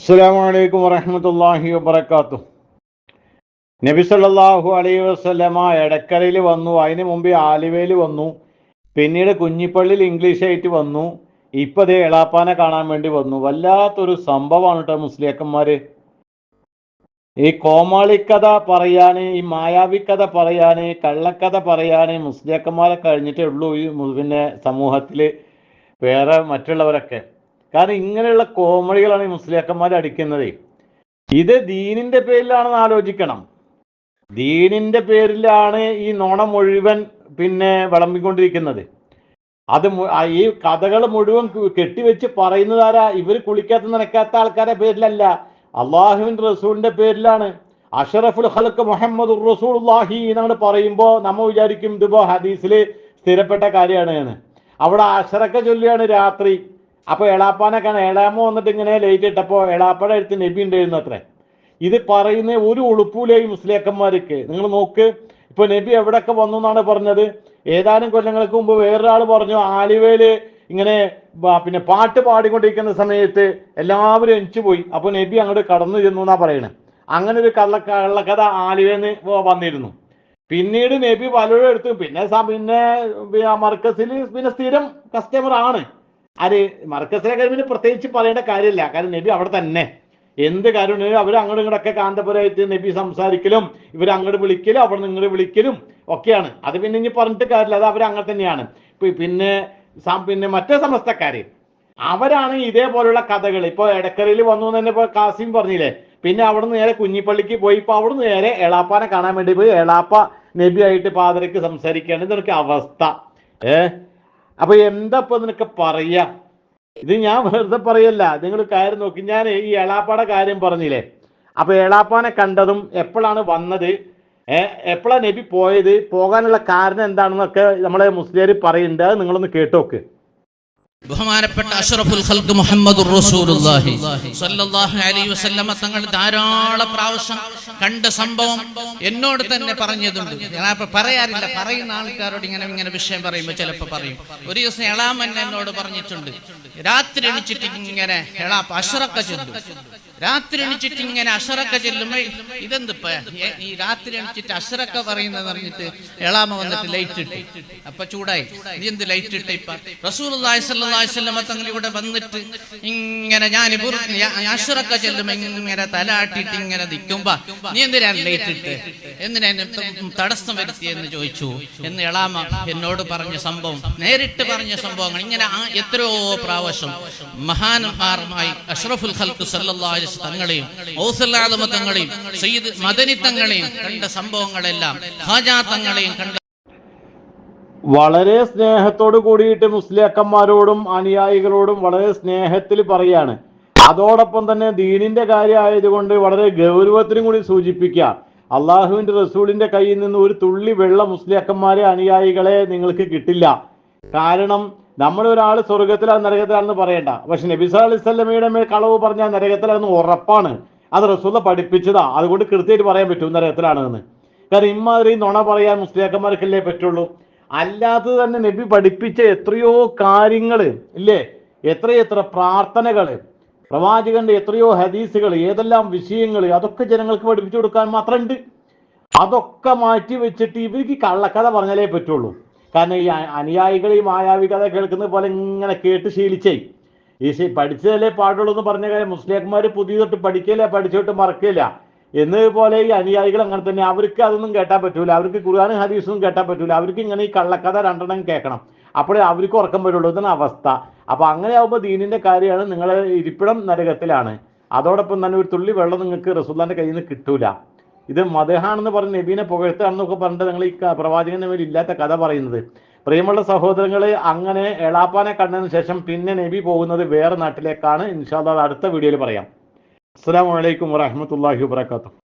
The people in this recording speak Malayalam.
അസ്സാം വലൈക്കും വറഹമത്തല്ലാഹി വബർക്കാത്തു നബി സല്ലല്ലാഹു അലൈഹി വസല്ലമ എടക്കരയിൽ വന്നു അതിന് മുമ്പ് ആലുവയിൽ വന്നു പിന്നീട് കുഞ്ഞിപ്പള്ളിയിൽ ഇംഗ്ലീഷ് ആയിട്ട് വന്നു ഇപ്പം അതേ എളാപ്പാനെ കാണാൻ വേണ്ടി വന്നു. വല്ലാത്തൊരു സംഭവമാണ് കേട്ടോ മുസ്ലിയക്കന്മാര്. ഈ കോമാളിക്കഥ പറയാന് ഈ മായാവിക്കഥ പറയാന് കള്ളക്കഥ പറയാന് മുസ്ലിയാക്കന്മാരെ കഴിഞ്ഞിട്ടേ ഉള്ളൂ ഈ പിന്നെ സമൂഹത്തിൽ വേറെ മറ്റുള്ളവരൊക്കെ. കാരണം ഇങ്ങനെയുള്ള കോമഡികളാണ് ഈ മുസ്ലിയാക്കന്മാർ അടിക്കുന്നത്. ഇത് ദീനിന്റെ പേരിലാണെന്ന് ആലോചിക്കണം. ദീനിന്റെ പേരിലാണ് ഈ നോണ മുഴുവൻ പിന്നെ വിളമ്പിക്കൊണ്ടിരിക്കുന്നത്. അത് ഈ കഥകൾ മുഴുവൻ കെട്ടിവെച്ച് പറയുന്നതാരാ? ഇവർ കുളിക്കാത്ത നനക്കാത്ത ആൾക്കാരുടെ പേരിലല്ല. അള്ളാഹുവിൻ റസൂലിന്റെ പേരിലാണ്. അഷറഫുൽ ഹലക്ക് മുഹമ്മദ് റസൂലുള്ളാഹി നമ്മൾ പറയുമ്പോൾ നമ്മൾ വിചാരിക്കും ഇതിപ്പോ ഹദീസിൽ സ്ഥിരപ്പെട്ട കാര്യമാണ് അവിടെ അഷറക്ക ചൊല്ലിയാണ് രാത്രി. അപ്പൊ എളാപ്പാനെ കാണാൻ എളാമ വന്നിട്ട് ഇങ്ങനെ ലേറ്റ് ഇട്ടപ്പോ എളാപ്പയുടെ അടുത്ത് നബി ഉണ്ടായിരുന്നു അത്രേ. ഇത് പറയുന്ന ഒരു ഉളുപ്പൂലേ ഈ മുസ്ലിയാക്കന്മാർക്ക്. നിങ്ങൾ നോക്ക് ഇപ്പൊ നബി എവിടെയൊക്കെ വന്നു എന്നാണ് പറഞ്ഞത്? ഏതാനും കൊല്ലങ്ങൾക്ക് മുമ്പ് വേറൊരാൾ പറഞ്ഞു ആലുവയിൽ ഇങ്ങനെ പിന്നെ പാട്ട് പാടിക്കൊണ്ടിരിക്കുന്ന സമയത്ത് എല്ലാവരും എണിച്ചു പോയി. അപ്പൊ നബി അങ്ങോട്ട് കടന്നു ചെന്നു എന്നാ പറയണേ. അങ്ങനെ ഒരു കള്ള കള്ളക്കഥ ആലുവേന്ന് വന്നിരുന്നു. പിന്നീട് നബി പലരും എടുത്തു പിന്നെ പിന്നെ മർക്കസിൽ പിന്നെ സ്ഥിരം കസ്റ്റമർ ആണ്. ആര് മർക്കസിലെ പിന്നെ പ്രത്യേകിച്ച് പറയേണ്ട കാര്യമില്ല. കാരണം നബി അവിടെ തന്നെ. എന്ത് കാര്യം അവർ അങ്ങോട്ടും ഇങ്ങോട്ടൊക്കെ കാന്തപുരമായിട്ട് നബി സംസാരിക്കലും ഇവർ അങ്ങോട്ട് വിളിക്കലും അവിടെ നിങ്ങൾ വിളിക്കലും ഒക്കെയാണ്. അത് പിന്നെ ഇനി പറഞ്ഞിട്ട് കാര്യമില്ല. അത് അവർ അങ്ങനെ തന്നെയാണ്. പിന്നെ പിന്നെ മറ്റേ സമസ്തക്കാര്. അവരാണ് ഇതേപോലുള്ള കഥകൾ ഇപ്പൊ എടക്കരയിൽ വന്നു തന്നെ ഇപ്പൊ കാസിം പറഞ്ഞില്ലേ? പിന്നെ അവിടെ നിന്ന് നേരെ കുഞ്ഞിപ്പള്ളിക്ക് പോയി ഇപ്പൊ അവിടെ നിന്ന് നേരെ എളാപ്പാനെ കാണാൻ വേണ്ടി പോയി. എളാപ്പ നബിയായിട്ട് പാതരയ്ക്ക് സംസാരിക്കുകയാണ്. ഇതൊക്കെ അവസ്ഥ. ഏ? അപ്പൊ എന്താ ഇപ്പൊ നിനക്ക് പറയാ? ഇത് ഞാൻ വെറുതെ പറയല്ല. നിങ്ങൾ കാര്യം നോക്കി. ഞാൻ ഈ എളാപ്പാടെ കാര്യം പറഞ്ഞില്ലേ? അപ്പൊ എളാപ്പാനെ കണ്ടതും എപ്പോഴാണ് വന്നത്? എപ്പോഴാണ് നബി പോയത്? പോകാനുള്ള കാരണം എന്താണെന്നൊക്കെ നമ്മളെ മുസ്ലിം പറയുന്നുണ്ട്. നിങ്ങളൊന്ന് കേട്ടോക്ക്. ബഹുമാനപ്പെട്ട അഷറഫുൽ ഖൽക്ക് മുഹമ്മദ് റസൂലുള്ളാഹി. സ്വല്ലല്ലാഹു അലൈഹി വസല്ലമ തങ്ങൾ ധാരാളം പ്രാവശ്യം കണ്ട സംഭവം എന്നോട് തന്നെ പറഞ്ഞതുണ്ട്. ഞാൻ പറയാറില്ല പറയുന്ന ആൾക്കാരോട് ഇങ്ങനെ ഇങ്ങനെ വിഷയം പറയുമ്പോൾ ചിലപ്പോൾ പറയും. ഒരു ദിവസം എളാമൻ എന്നോട് പറഞ്ഞിട്ടുണ്ട് രാത്രി എണിച്ചിട്ട് ഇങ്ങനെ എളാപ്പ് അഷറക്ക ചൊല്ലും രാത്രി എണിച്ചിട്ട് ഇങ്ങനെ അഷറക്ക ചെല്ലുമ്പോ ഇതെന്തിപ്പ? ഏ- ഈ രാത്രി എണിച്ചിട്ട് അഷറക്ക പറയുന്നത് പറഞ്ഞിട്ട് എളാമ വന്നിട്ട് ലൈറ്റ് ഇട്ട്. അപ്പൊ ചൂടായി. നീ എന്ത് ലൈറ്റ് ഇട്ട ഇപ്പൊ? വസല്ലമ തങ്ങൾ ഇവിടെ വന്നിട്ട് ഇങ്ങനെ ഞാൻ അഷറക്ക ചെല്ലുമ്പോ ഇങ്ങനെ തലാട്ടിട്ട് ഇങ്ങനെ നിൽക്കുമ്പോ നീ എന്തിനാണ് ലൈറ്റ് ഇട്ട്? എന്തിനാ തടസ്സം വരുത്തി എന്ന് ചോദിച്ചു? എന്ന് എളാമ എന്നോട് പറഞ്ഞ സംഭവം നേരിട്ട് പറഞ്ഞ സംഭവങ്ങൾ ഇങ്ങനെ എത്രയോ പ്രാവശ്യം മഹാന്മാരുമായി അഷ്റഫുൽ ഖൽക്ക് സല്ലല്ലാഹു വസല്ലം തങ്ങളെയും ഔസല്ലാദമ തങ്ങളെയും സയ്യിദ് മദനി തങ്ങളെയും കണ്ട സംഭവങ്ങളെല്ലാം ഹാജാ തങ്ങളെയും കണ്ട വളരെ സ്നേഹത്തോട് കൂടിയിട്ട് മുസ്ലിയാക്കന്മാരോടും അനുയായികളോടും വളരെ സ്നേഹത്തിൽ പറയാണ്. അതോടൊപ്പം തന്നെ ദീനിന്റെ കാര്യമായതുകൊണ്ട് വളരെ ഗൗരവത്തിനും കൂടി സൂചിപ്പിക്കുക. അള്ളാഹുവിന്റെ റസൂലിന്റെ കയ്യിൽ നിന്ന് ഒരു തുള്ളി വെള്ള മുസ്ലിയാക്കന്മാരെ അനുയായികളെ നിങ്ങൾക്ക് കിട്ടില്ല. കാരണം നമ്മൾ ഒരാൾ സ്വർഗത്തിലാണ് നരകത്തിലാണെന്ന് പറയണ്ട. പക്ഷെ നബിസാ അലൈവല്ലമയുടെ മേൽ കളവ് പറഞ്ഞാൽ നരകത്തിലാണെന്ന് ഉറപ്പാണ്. അത് റസൂല പഠിപ്പിച്ചതാ. അതുകൊണ്ട് കൃത്യമായിട്ട് പറയാൻ പറ്റും നരകത്തിലാണെന്ന്. കാരണം ഇമ്മാതിരി നുണ പറയാൻ മുസ്ലിയാക്കന്മാർക്കല്ലേ പറ്റുള്ളൂ? അല്ലാതെ തന്നെ നബി പഠിപ്പിച്ച എത്രയോ കാര്യങ്ങൾ ഇല്ലേ? എത്രയെത്ര പ്രാർത്ഥനകൾ പ്രവാചകന്റെ എത്രയോ ഹദീസുകൾ ഏതെല്ലാം വിഷയങ്ങൾ അതൊക്കെ ജനങ്ങൾക്ക് പഠിപ്പിച്ചു കൊടുക്കാൻ മാത്രമുണ്ട്. അതൊക്കെ മാറ്റി വെച്ചിട്ട് ഇവർക്ക് കള്ളക്കഥ പറഞ്ഞാലേ പറ്റുള്ളൂ. കാരണം ഈ അനുയായികൾ ഈ മായാവി കഥ കേൾക്കുന്നത് പോലെ ഇങ്ങനെ കേട്ട് ശീലിച്ചേ. ഈ പഠിച്ചതല്ലേ പാടുള്ളൂ എന്ന് പറഞ്ഞ കാര്യം മുസ്ലിംമാർ പുതിയ തൊട്ട് പഠിക്കില്ല പഠിച്ചോട്ട് മറക്കില്ല എന്നതുപോലെ ഈ അനുയായികൾ അങ്ങനെ തന്നെ. അവർക്ക് അതൊന്നും കേട്ടാൻ പറ്റൂല. അവർക്ക് ഖുർആാനും ഹദീസൊന്നും കേട്ടാൻ പറ്റൂല. അവർക്ക് ഇങ്ങനെ ഈ കള്ളക്കഥ രണ്ടെണ്ണം കേൾക്കണം. അപ്പോഴേ അവർക്ക് ഉറക്കം വരുള്ളൂ. ഇതാണ് അവസ്ഥ. അപ്പൊ അങ്ങനെ ആവുമ്പോൾ ദീനിന്റെ കാര്യമാണ് നിങ്ങളെ ഇരിപ്പിടം നരകത്തിലാണ്. അതോടൊപ്പം തന്നെ ഒരു തുള്ളി വെള്ളം നിങ്ങൾക്ക് റസൂല്ലാന്റെ കയ്യിൽ നിന്ന് കിട്ടൂല. ഇത് മതഹാണെന്ന് പറഞ്ഞ് നബീനെ പുകഴ്ത്താണെന്നൊക്കെ പറഞ്ഞിട്ട് നിങ്ങൾ ഈ പ്രവാചകന് മേൽ ഇല്ലാത്ത കഥ പറയുന്നത്. പ്രിയമുള്ള സഹോദരങ്ങളെ അങ്ങനെ എളാപ്പാനെ കണ്ടതിന് ശേഷം പിന്നെ നബി പോകുന്നത് വേറെ നാട്ടിലേക്കാണ്. ഇൻഷാല്ലാ അടുത്ത വീഡിയോയിൽ പറയാം. അസ്സാം വലൈക്കും വാഹമത്തല്ലാഹി വാത്തു